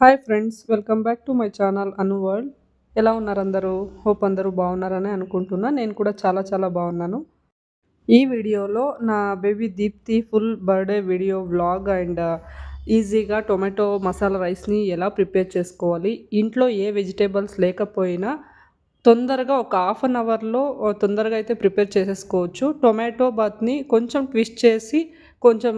Hi friends welcome back to my channel Anu world. ఎలా ఉన్నారు అందరూ? హోప్ అందరూ బాగున్నారని అనుకుంటున్నా. నేను కూడా చాలా చాలా బాగున్నాను. ఈ వీడియోలో నా baby Deepti full birthday video vlog and ఈజీగా టొమాటో మసాలా రైస్ని ఎలా ప్రిపేర్ చేసుకోవాలి ఇంట్లో ఏ వెజిటేబుల్స్ లేకపోయినా తొందరగా ఒక హాఫ్ అన్ అవర్లో తొందరగా అయితే ప్రిపేర్ చేసేసుకోవచ్చు. టొమాటో బాత్ని కొంచెం ట్విస్ట్ చేసి కొంచెం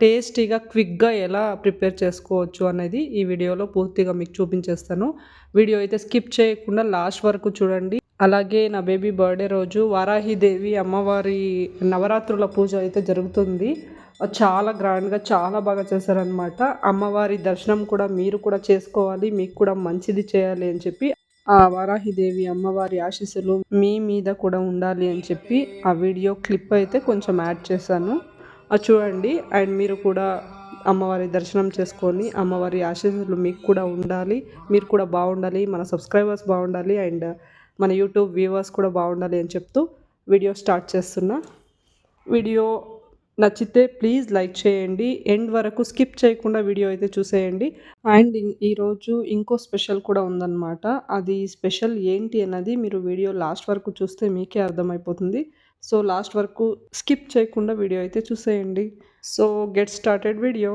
టేస్టీగా క్విక్గా ఎలా ప్రిపేర్ చేసుకోవచ్చు అనేది ఈ వీడియోలో పూర్తిగా మీకు చూపించేస్తాను. వీడియో అయితే స్కిప్ చేయకుండా లాస్ట్ వరకు చూడండి. అలాగే నా బేబీ బర్త్డే రోజు వారాహిదేవి అమ్మవారి నవరాత్రుల పూజ అయితే జరుగుతుంది. చాలా గ్రాండ్గా చాలా బాగా చేశారనమాట అమ్మవారి దర్శనం కూడా మీరు కూడా చేసుకోవాలి మీకు కూడా మంచిది చేయాలి అని చెప్పి ఆ వారాహిదేవి అమ్మవారి ఆశీస్సులు మీ మీద కూడా ఉండాలి అని చెప్పి ఆ వీడియో క్లిప్ అయితే కొంచెం యాడ్ చేశాను. చూడండి. అండ్ మీరు కూడా అమ్మవారి దర్శనం చేసుకొని అమ్మవారి ఆశీస్సులు మీకు కూడా ఉండాలి. మీరు కూడా బాగుండాలి. మన సబ్స్క్రైబర్స్ బాగుండాలి. అండ్ మన యూట్యూబ్ వ్యూవర్స్ కూడా బాగుండాలి అని చెప్తూ వీడియో స్టార్ట్ చేస్తున్నా. వీడియో నచ్చితే ప్లీజ్ లైక్ చేయండి. ఎండ్ వరకు స్కిప్ చేయకుండా వీడియో అయితే చూసేయండి. అండ్ ఈరోజు ఇంకో స్పెషల్ కూడా ఉందన్నమాట. అది స్పెషల్ ఏంటి అన్నది మీరు వీడియో లాస్ట్ వరకు చూస్తే మీకే అర్థమైపోతుంది. సో లాస్ట్ వరకు స్కిప్ చేయకుండా వీడియో అయితే చూసేయండి. So get started video.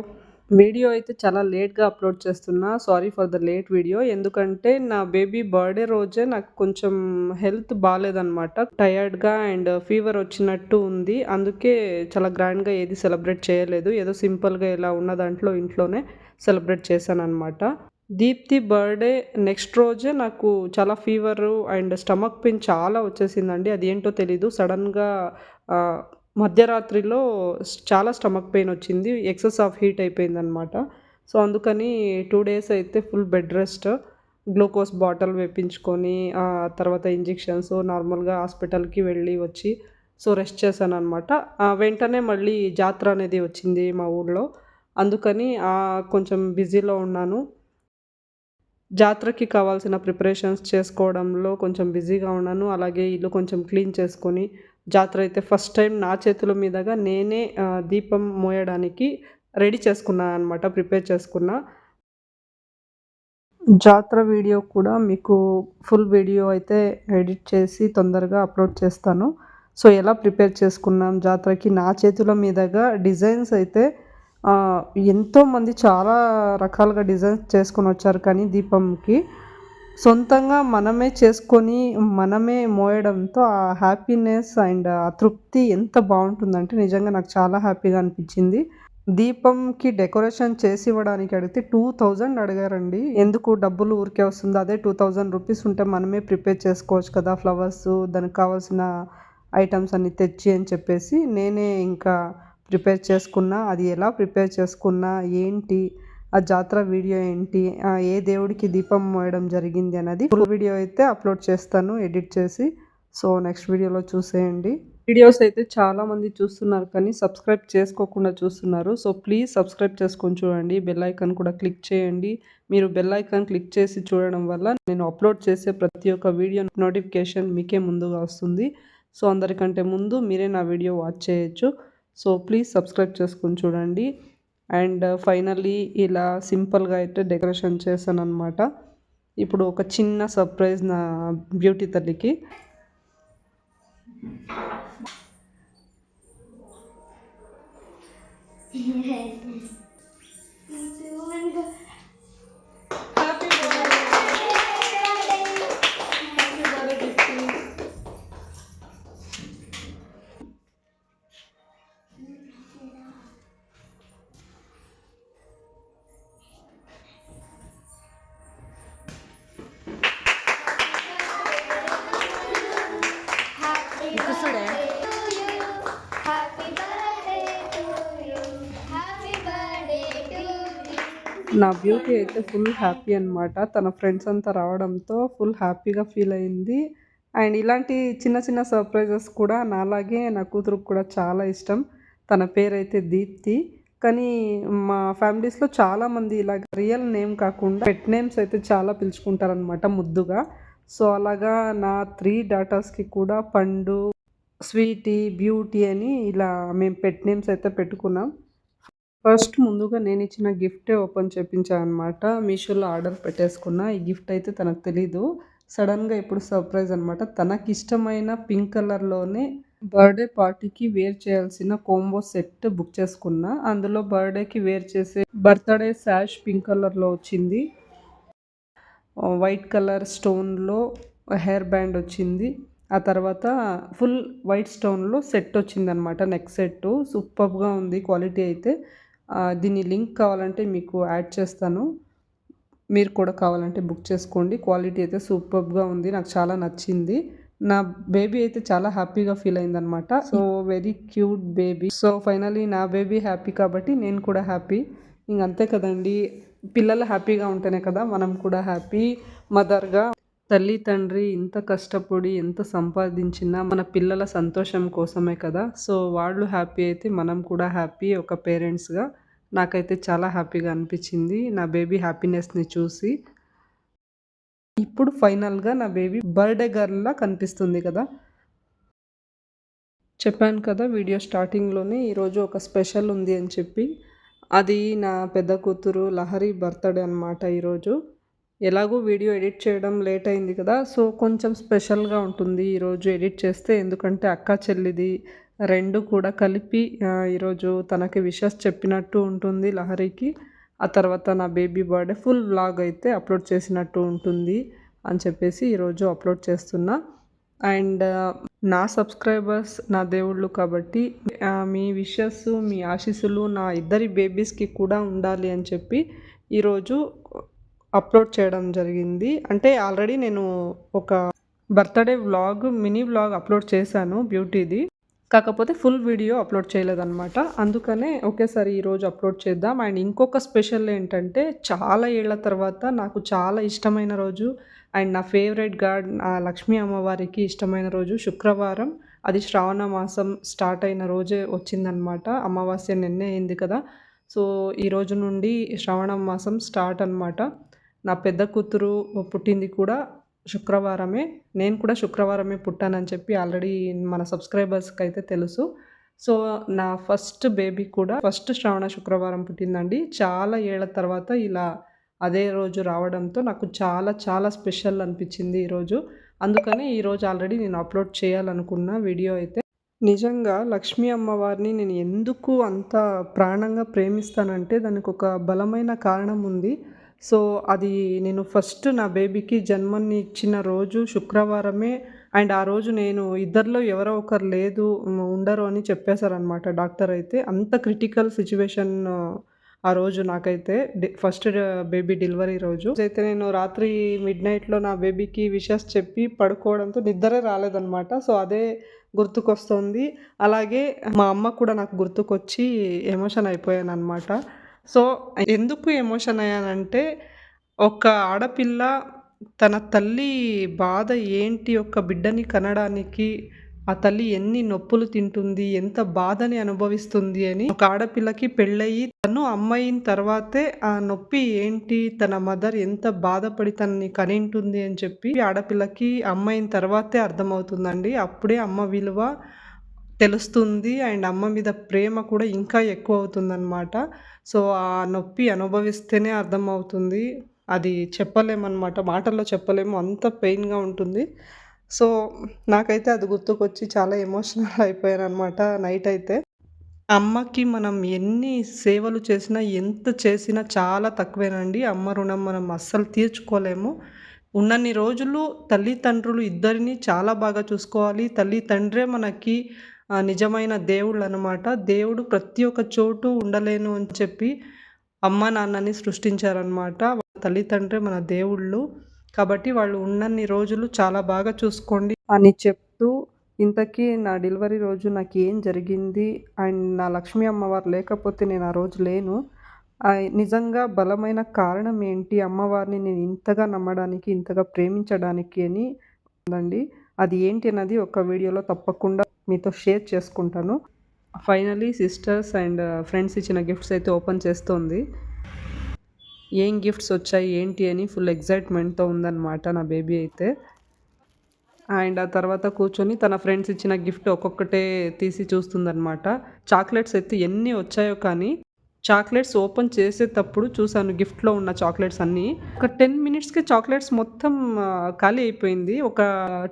Video అయితే చాలా లేట్గా అప్లోడ్ చేస్తున్నా. Sorry for the late video. ఎందుకంటే నా బేబీ బర్త్డే రోజే నాకు కొంచెం హెల్త్ బాగాలేదనమాట టయర్డ్గా అండ్ ఫీవర్ వచ్చినట్టు ఉంది. అందుకే చాలా గ్రాండ్గా ఏది సెలబ్రేట్ చేయలేదు. ఏదో సింపుల్గా ఇలా ఉన్న దాంట్లో ఇంట్లోనే సెలబ్రేట్ చేశాను అనమాట దీప్తి బర్త్డే నెక్స్ట్ రోజే నాకు చాలా ఫీవరు అండ్ స్టమక్ పెయిన్ చాలా వచ్చేసిందండి. అది ఏంటో తెలీదు. సడన్గా మధ్యరాత్రిలో చాలా స్టమక్ పెయిన్ వచ్చింది. ఎక్సెస్ ఆఫ్ హీట్ అయిపోయిందనమాట సో అందుకని టూ డేస్ అయితే full bed rest glucose bottle వేపించుకొని తర్వాత ఇంజెక్షన్స్ నార్మల్గా హాస్పిటల్కి వెళ్ళి వచ్చి సో రెస్ట్ చేశాను అనమాట వెంటనే మళ్ళీ జాతర అనేది వచ్చింది మా ఊళ్ళో అందుకని కొంచెం బిజీలో ఉన్నాను. జాతరకి కావాల్సిన ప్రిపరేషన్స్ చేసుకోవడంలో కొంచెం బిజీగా ఉన్నాను. అలాగే ఇల్లు కొంచెం క్లీన్ చేసుకొని జాతర అయితే ఫస్ట్ టైం నా చేతుల మీదుగా నేనే దీపం మోయడానికి రెడీ చేసుకున్నాను అనమాట ప్రిపేర్ చేసుకున్నా. జాతర వీడియో కూడా మీకు ఫుల్ వీడియో అయితే ఎడిట్ చేసి తొందరగా అప్లోడ్ చేస్తాను. సో ఎలా ప్రిపేర్ చేసుకున్నాం జాతరకి? నా చేతుల మీదుగా డిజైన్స్ అయితే ఎంతోమంది చాలా రకాలుగా డిజైన్స్ చేసుకొని వచ్చారు కానీ దీపంకి. సొంతంగా మనమే చేసుకొని మనమే మోయడంతో ఆ హ్యాపీనెస్ అండ్ ఆ తృప్తి ఎంత బాగుంటుందంటే నిజంగా నాకు చాలా హ్యాపీగా అనిపించింది. దీపంకి డెకరేషన్ చేసి ఇవ్వడానికి అడిగితే టూ థౌజండ్ అడిగారండి. ఎందుకు డబ్బులు ఊరికే వస్తుంది? అదే టూ థౌజండ్ రూపీస్ ఉంటే మనమే ప్రిపేర్ చేసుకోవచ్చు కదా ఫ్లవర్స్ దానికి కావాల్సిన ఐటమ్స్ అన్ని తెచ్చి అని చెప్పేసి నేనే ఇంకా ప్రిపేర్ చేసుకున్నా అది ఎలా ప్రిపేర్ చేసుకున్నా ఏంటి ఆ జాతర వీడియో ఏంటి ఏ దేవుడికి దీపం మోయడం జరిగింది అనేది ఫుల్ వీడియో అయితే అప్లోడ్ చేస్తాను ఎడిట్ చేసి. సో నెక్స్ట్ వీడియోలో చూసేయండి. వీడియోస్ అయితే చాలామంది చూస్తున్నారు కానీ సబ్స్క్రైబ్ చేసుకోకుండా చూస్తున్నారు. సో ప్లీజ్ సబ్స్క్రైబ్ చేసుకొని చూడండి. బెల్ ఐకాన్ కూడా క్లిక్ చేయండి. మీరు బెల్ ఐకాన్ క్లిక్ చేసి చూడడం వల్ల నేను అప్లోడ్ చేసే ప్రతి ఒక్క వీడియో నోటిఫికేషన్ మీకే ముందుగా వస్తుంది. సో అందరికంటే ముందు మీరే నా వీడియో వాచ్ చేయొచ్చు. సో ప్లీజ్ సబ్స్క్రైబ్ చేసుకొని చూడండి. అండ్ ఫైనల్లీ uh, ఇలా సింపుల్గా అయితే డెకరేషన్ చేశాను అనమాట ఇప్పుడు ఒక చిన్న సర్ప్రైజ్ నా బ్యూటీ తల్లికి. నా బ్యూటీ అయితే ఫుల్ హ్యాపీ అనమాట తన ఫ్రెండ్స్ అంతా రావడంతో ఫుల్ హ్యాపీగా ఫీల్ అయింది. అండ్ ఇలాంటి చిన్న చిన్న సర్ప్రైజెస్ కూడా నాలాగే నా కూతురుకు కూడా చాలా ఇష్టం. తన పేరైతే దీప్తి. కానీ మా ఫ్యామిలీస్లో చాలామంది ఇలాగ రియల్ నేమ్ కాకుండా పెట్ నేమ్స్ అయితే చాలా పిలుచుకుంటారనమాట ముద్దుగా. సో అలాగా నా త్రీ డాటర్స్కి కూడా పండు స్వీటీ బ్యూటీ అని ఇలా మేము పెట్ నేమ్స్ అయితే పెట్టుకున్నాం. ఫస్ట్ ముందుగా నేను ఇచ్చిన గిఫ్టే ఓపెన్ చేయించాను అనమాట మీషోలో ఆర్డర్ పెట్టేసుకున్న. ఈ గిఫ్ట్ అయితే తనకు తెలీదు. సడన్గా ఇప్పుడు సర్ప్రైజ్ అనమాట తనకి ఇష్టమైన పింక్ కలర్లోనే బర్త్డే పార్టీకి వేర్ చేయాల్సిన కోంబో సెట్ బుక్ చేసుకున్నా. అందులో బర్త్డేకి వేర్ చేసే బర్త్డే శాష్ పింక్ కలర్లో వచ్చింది. వైట్ కలర్ స్టోన్లో హెయిర్ బ్యాండ్ వచ్చింది. ఆ తర్వాత ఫుల్ వైట్ స్టోన్లో సెట్ వచ్చిందనమాట నెక్ సెట్ సూపర్గా ఉంది క్వాలిటీ అయితే. దీని లింక్ కావాలంటే మీకు యాడ్ చేస్తాను. మీరు కూడా కావాలంటే బుక్ చేసుకోండి. క్వాలిటీ అయితే సూపర్గా ఉంది. నాకు చాలా నచ్చింది. నా బేబీ అయితే చాలా హ్యాపీగా ఫీల్ అయిందనమాట so very cute baby. So finally నా బేబీ హ్యాపీ కాబట్టి నేను కూడా హ్యాపీ. ఇంకంతే కదండి. పిల్లలు హ్యాపీగా ఉంటేనే కదా మనం కూడా హ్యాపీ. మదర్గా తల్లి తండ్రి ఇంత కష్టపడి ఎంత సంపాదించినా మన పిల్లల సంతోషం కోసమే కదా. సో వాళ్ళు హ్యాపీ అయితే మనం కూడా హ్యాపీ ఒక పేరెంట్స్గా నాకైతే చాలా హ్యాపీగా అనిపించింది. నా బేబీ హ్యాపీనెస్ని చూసి. ఇప్పుడు ఫైనల్గా నా బేబీ బర్త్డే గర్ల్లా కనిపిస్తుంది కదా. చెప్పాను కదా వీడియో స్టార్టింగ్లోనే ఈరోజు ఒక స్పెషల్ ఉంది అని చెప్పి. అది నా పెద్ద కూతురు లహరి బర్త్డే అనమాట ఈరోజు ఎలాగో వీడియో ఎడిట్ చేయడం లేట్ అయింది కదా. సో కొంచెం స్పెషల్గా ఉంటుంది ఈరోజు ఎడిట్ చేస్తే. ఎందుకంటే అక్క చెల్లిది రెండు కూడా కలిపి ఈరోజు తనకి విషెస్ చెప్పినట్టు ఉంటుంది లహరికి. ఆ తర్వాత నా బేబీ బర్త్డే ఫుల్ వ్లాగ్ అయితే అప్లోడ్ చేసినట్టు ఉంటుంది అని చెప్పేసి ఈరోజు అప్లోడ్ చేస్తున్నా. అండ్ నా సబ్స్క్రైబర్స్ నా దేవుళ్ళు కాబట్టి మీ విషెస్ మీ ఆశీస్సులు నా ఇద్దరి బేబీస్కి కూడా ఉండాలి అని చెప్పి ఈరోజు అప్లోడ్ చేయడం జరిగింది. అంటే ఆల్రెడీ నేను ఒక birthday vlog mini vlog upload చేశాను బ్యూటీది. కాకపోతే ఫుల్ వీడియో అప్లోడ్ చేయలేదన్నమాట. అందుకనే ఒకేసారి ఈరోజు అప్లోడ్ చేద్దాం. అండ్ ఇంకొక స్పెషల్ ఏంటంటే చాలా ఏళ్ళ తర్వాత నాకు చాలా ఇష్టమైన రోజు అండ్ నా ఫేవరెట్ గాడ్ నా లక్ష్మీ అమ్మవారికి ఇష్టమైన రోజు శుక్రవారం. అది శ్రావణ మాసం స్టార్ట్ అయిన రోజే వచ్చిందనమాట అమావాస్య నిన్నే అయింది కదా. సో ఈ రోజు నుండి శ్రావణ మాసం స్టార్ట్ అనమాట నా పెద్ద కూతురు పుట్టింది కూడా శుక్రవారమే నేను కూడా శుక్రవారమే పుట్టానని చెప్పి ఆల్రెడీ మన సబ్స్క్రైబర్స్కి అయితే తెలుసు. సో నా ఫస్ట్ బేబీ కూడా ఫస్ట్ శ్రావణ శుక్రవారం పుట్టిందండి. చాలా ఏళ్ళ తర్వాత ఇలా అదే రోజు రావడంతో నాకు చాలా చాలా స్పెషల్ అనిపించింది ఈరోజు అందుకని ఈరోజు ఆల్రెడీ నేను అప్లోడ్ చేయాలనుకున్న వీడియో అయితే నిజంగా లక్ష్మీ అమ్మవారిని నేను ఎందుకు అంత ప్రాణంగా ప్రేమిస్తానంటే దానికి ఒక బలమైన కారణం ఉంది. సో అది నేను ఫస్ట్ నా బేబీకి జన్మని ఇచ్చిన రోజు శుక్రవారమే అండ్ ఆ రోజు నేను ఇద్దరిలో ఎవరో ఒకరు లేదు ఉండరు అని చెప్పేశారనమాట డాక్టర్ అయితే. అంత క్రిటికల్ సిచ్యువేషన్ ఆ రోజు నాకైతే ఫస్ట్ బేబీ డెలివరీ రోజు. అయితే నేను రాత్రి మిడ్ నైట్లో నా బేబీకి విషెస్ చెప్పి పడుకోవడంతో నిద్రే రాలేదనమాట సో అదే గుర్తుకొస్తుంది. అలాగే మా అమ్మ కూడా నాకు గుర్తుకొచ్చి ఎమోషన్ అయిపోయాను అనమాట సో ఎందుకు ఎమోషన్ అయ్యానంటే ఒక ఆడపిల్ల తన తల్లి బాధ ఏంటి ఒక బిడ్డని కనడానికి ఆ తల్లి ఎన్ని నొప్పులు తింటుంది ఎంత బాధని అనుభవిస్తుంది అని ఒక ఆడపిల్లకి పెళ్ళయి తను అమ్మాయిన తర్వాతే ఆ నొప్పి ఏంటి తన మదర్ ఎంత బాధపడి తనని కనింటుంది అని చెప్పి ఆడపిల్లకి అమ్మాయిన తర్వాతే అర్థమవుతుందండి. అప్పుడే అమ్మ విలువ తెలుస్తుంది. అండ్ అమ్మ మీద ప్రేమ కూడా ఇంకా ఎక్కువ అవుతుందన్నమాట. సో ఆ నొప్పి అనుభవిస్తేనే అర్థమవుతుంది. అది చెప్పలేమన్నమాట. మాటల్లో చెప్పలేము. అంత పెయిన్గా ఉంటుంది. సో నాకైతే అది గుర్తుకొచ్చి చాలా ఎమోషనల్ అయిపోయాను అనమాట నైట్ అయితే. అమ్మకి మనం ఎన్ని సేవలు చేసినా ఎంత చేసినా చాలా తక్కువేనండి. అమ్మ రుణం మనం అస్సలు తీర్చుకోలేము. ఉన్నన్ని రోజులు తల్లిదండ్రులు ఇద్దరిని చాలా బాగా చూసుకోవాలి. తల్లి తండ్రే మనకి నిజమైన దేవుళ్ళు అనమాట దేవుడు ప్రతి ఒక్క చోటు ఉండలేను అని చెప్పి అమ్మ నాన్నని సృష్టించారనమాట. తల్లిదండ్రి మన దేవుళ్ళు. కాబట్టి వాళ్ళు ఉన్నన్ని రోజులు చాలా బాగా చూసుకోండి అని చెప్తూ ఇంతకీ నా డెలివరీ రోజు నాకు ఏం జరిగింది? అండ్ నా లక్ష్మీ అమ్మవారు లేకపోతే నేను ఆ రోజు లేను. నిజంగా బలమైన కారణం ఏంటి? అమ్మవారిని నేను ఇంతగా నమ్మడానికి ఇంతగా ప్రేమించడానికి అని ఉందండి. అది ఏంటి అన్నది ఒక వీడియోలో తప్పకుండా మీతో షేర్ చేసుకుంటాను. ఫైనలీ సిస్టర్స్ అండ్ ఫ్రెండ్స్ ఇచ్చిన గిఫ్ట్స్ అయితే ఓపెన్ చేస్తోంది. ఏం గిఫ్ట్స్ వచ్చాయి ఏంటి అని ఫుల్ ఎగ్జైట్మెంట్తో ఉందన్నమాట నా బేబీ అయితే. అండ్ ఆ తర్వాత కూర్చొని తన ఫ్రెండ్స్ ఇచ్చిన గిఫ్ట్ ఒక్కొక్కటే తీసి చూస్తుందన్నమాట. చాక్లెట్స్ అయితే ఎన్ని వచ్చాయో కానీ చాక్లెట్స్ ఓపెన్ చేసేటప్పుడు చూశాను గిఫ్ట్లో ఉన్న చాక్లెట్స్ అన్నీ. ఒక టెన్ మినిట్స్కి చాక్లెట్స్ మొత్తం ఖాళీ అయిపోయింది. ఒక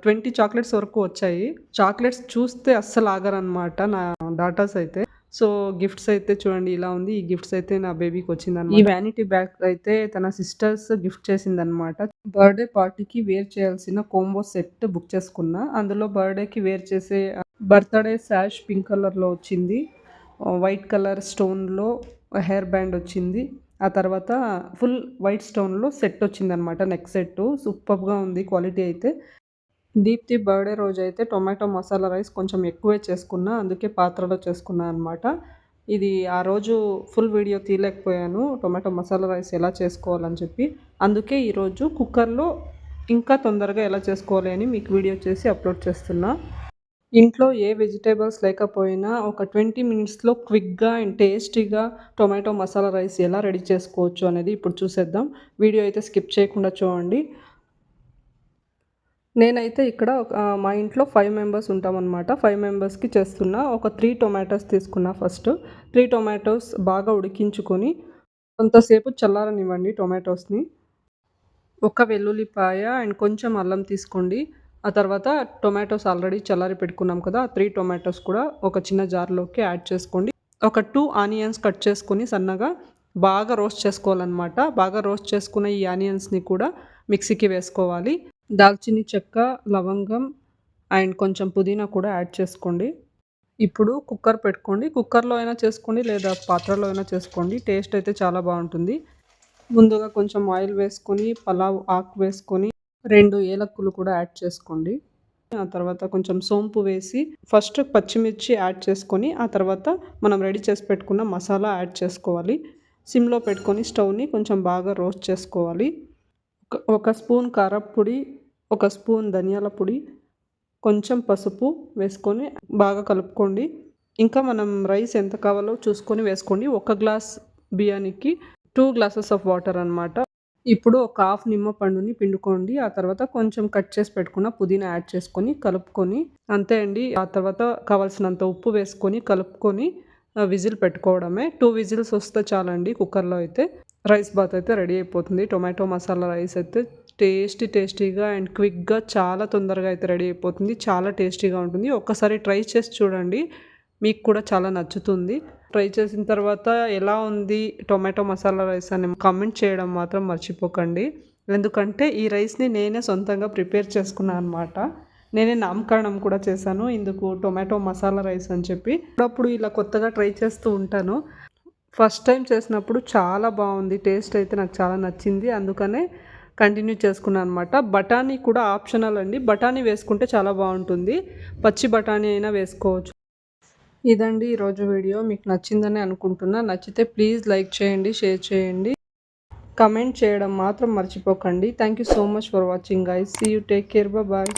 ట్వంటీ చాక్లెట్స్ వరకు వచ్చాయి. చాక్లెట్స్ చూస్తే అస్సలు ఆగరనమాట నా డాటాస్ అయితే. సో గిఫ్ట్స్ అయితే చూడండి ఇలా ఉంది. ఈ గిఫ్ట్స్ అయితే నా బేబీకి వచ్చింది ఈ వ్యానిటీ బ్యాగ్ అయితే తన సిస్టర్స్ గిఫ్ట్ చేసిందనమాట బర్త్డే పార్టీకి వేర్ చేయాల్సిన కోంబో సెట్ బుక్ చేసుకున్నా. అందులో బర్త్డేకి వేర్ చేసే బర్త్డే శాష్ పింక్ కలర్లో వచ్చింది. వైట్ కలర్ స్టోన్లో హెయిర్ బ్యాండ్ వచ్చింది. ఆ తర్వాత ఫుల్ వైట్ స్టోన్లో సెట్ వచ్చిందనమాట నెక్ సెట్ సూపర్గా ఉంది క్వాలిటీ అయితే. దీప్తి బర్త్డే రోజు అయితే టొమాటో మసాలా రైస్ కొంచెం ఎక్కువే చేసుకున్నా అందుకే పాత్రలో చేసుకున్నా అనమాట. ఇది ఆ రోజు ఫుల్ వీడియో తీయలేకపోయాను. టొమాటో మసాలా రైస్ ఎలా చేసుకోవాలని చెప్పి. అందుకే ఈరోజు కుక్కర్లో ఇంకా తొందరగా ఎలా చేసుకోవాలి అని మీకు వీడియో చేసి అప్లోడ్ చేస్తున్నా. ఇంట్లో ఏ వెజిటేబుల్స్ లేకపోయినా ఒక ట్వంటీ మినిట్స్లో క్విక్గా అండ్ టేస్టీగా టొమాటో మసాలా రైస్ ఎలా రెడీ చేసుకోవచ్చు అనేది ఇప్పుడు చూసేద్దాం. వీడియో అయితే స్కిప్ చేయకుండా చూడండి. నేనైతే ఇక్కడ ఒక- మా ఇంట్లో ఫైవ్ మెంబర్స్ ఉంటామన్నమాట. ఫైవ్ మెంబర్స్కి చేస్తున్నా ఒక త్రీ టొమాటోస్ తీసుకున్నా ఫస్ట్. త్రీ టొమాటోస్ బాగా ఉడికించుకొని కొంతసేపు చల్లారనివ్వండి టొమాటోస్ని. ఒక వెల్లుల్లిపాయ అండ్ కొంచెం అల్లం తీసుకోండి. ఆ తర్వాత టొమాటోస్ ఆల్రెడీ చల్లారి పెట్టుకున్నాం కదా త్రీ టొమాటోస్ కూడా ఒక చిన్న జార్లోకి యాడ్ చేసుకోండి. ఒక టూ ఆనియన్స్ కట్ చేసుకుని సన్నగా బాగా రోస్ట్ చేసుకోవాలన్నమాట. బాగా రోస్ట్ చేసుకున్న ఈ ఆనియన్స్ని కూడా మిక్సీకి వేసుకోవాలి. దాల్చిని చెక్క లవంగం అండ్ కొంచెం పుదీనా కూడా యాడ్ చేసుకోండి. ఇప్పుడు కుక్కర్ పెట్టుకోండి. కుక్కర్లో అయినా చేసుకోండి లేదా పాత్రలో అయినా చేసుకోండి. టేస్ట్ అయితే చాలా బాగుంటుంది. ముందుగా కొంచెం ఆయిల్ వేసుకొని పలావ్ ఆకు వేసుకొని రెండు ఏలక్కులు కూడా యాడ్ చేసుకోండి. ఆ తర్వాత కొంచెం సోంపు వేసి ఫస్ట్ పచ్చిమిర్చి యాడ్ చేసుకొని ఆ తర్వాత మనం రెడీ చేసి పెట్టుకున్న మసాలా యాడ్ చేసుకోవాలి. సిమ్లో పెట్టుకొని స్టవ్ని కొంచెం బాగా రోస్ట్ చేసుకోవాలి. ఒక- స్పూన్ కారప్పొడి ఒక స్పూన్ ధనియాల పొడి కొంచెం పసుపు వేసుకొని బాగా కలుపుకోండి. ఇంకా మనం రైస్ ఎంత కావాలో చూసుకొని వేసుకోండి. ఒక గ్లాస్ బియ్యానికి టూ గ్లాసెస్ ఆఫ్ వాటర్ అన్నమాట. ఇప్పుడు ఒక హాఫ్ నిమ్మ పండుని పిండుకోండి. ఆ తర్వాత కొంచెం కట్ చేసి పెట్టుకున్న పుదీనా యాడ్ చేసుకొని కలుపుకొని అంతే అండి. ఆ తర్వాత కావాల్సినంత ఉప్పు వేసుకొని కలుపుకొని విజిల్ పెట్టుకోవడమే. టూ విజిల్స్ వస్తే చాలండి కుక్కర్లో అయితే. రైస్ బాత్ అయితే రెడీ అయిపోతుంది. టొమాటో మసాలా రైస్ అయితే టేస్టీ టేస్టీగా అండ్ క్విక్గా చాలా తొందరగా అయితే రెడీ అయిపోతుంది. చాలా టేస్టీగా ఉంటుంది. ఒక్కసారి ట్రై చేసి చూడండి. మీకు కూడా చాలా నచ్చుతుంది. ట్రై చేసిన తర్వాత ఎలా ఉంది టొమాటో మసాలా రైస్ అని కామెంట్ చేయడం మాత్రం మర్చిపోకండి. ఎందుకంటే ఈ రైస్ని నేనే సొంతంగా ప్రిపేర్ చేసుకున్నాను అనమాట నేనే నామకరణం కూడా చేశాను. ఇందుకు టొమాటో మసాలా రైస్ అని చెప్పి అప్పుడప్పుడు ఇలా కొత్తగా ట్రై చేస్తూ ఉంటాను. ఫస్ట్ టైం చేసినప్పుడు చాలా బాగుంది. టేస్ట్ అయితే నాకు చాలా నచ్చింది. అందుకనే కంటిన్యూ చేసుకున్నాను అనమాట బఠానీ కూడా ఆప్షనల్ అండి. బఠానీ వేసుకుంటే చాలా బాగుంటుంది. పచ్చి బఠానీ అయినా వేసుకోవచ్చు. ఇదండి ఈరోజు వీడియో. మీకు నచ్చిందని అనుకుంటున్నా. నచ్చితే ప్లీజ్ లైక్ చేయండి షేర్ చేయండి. కమెంట్ చేయడం మాత్రం మర్చిపోకండి. Thank you so much for watching guys see you take care bye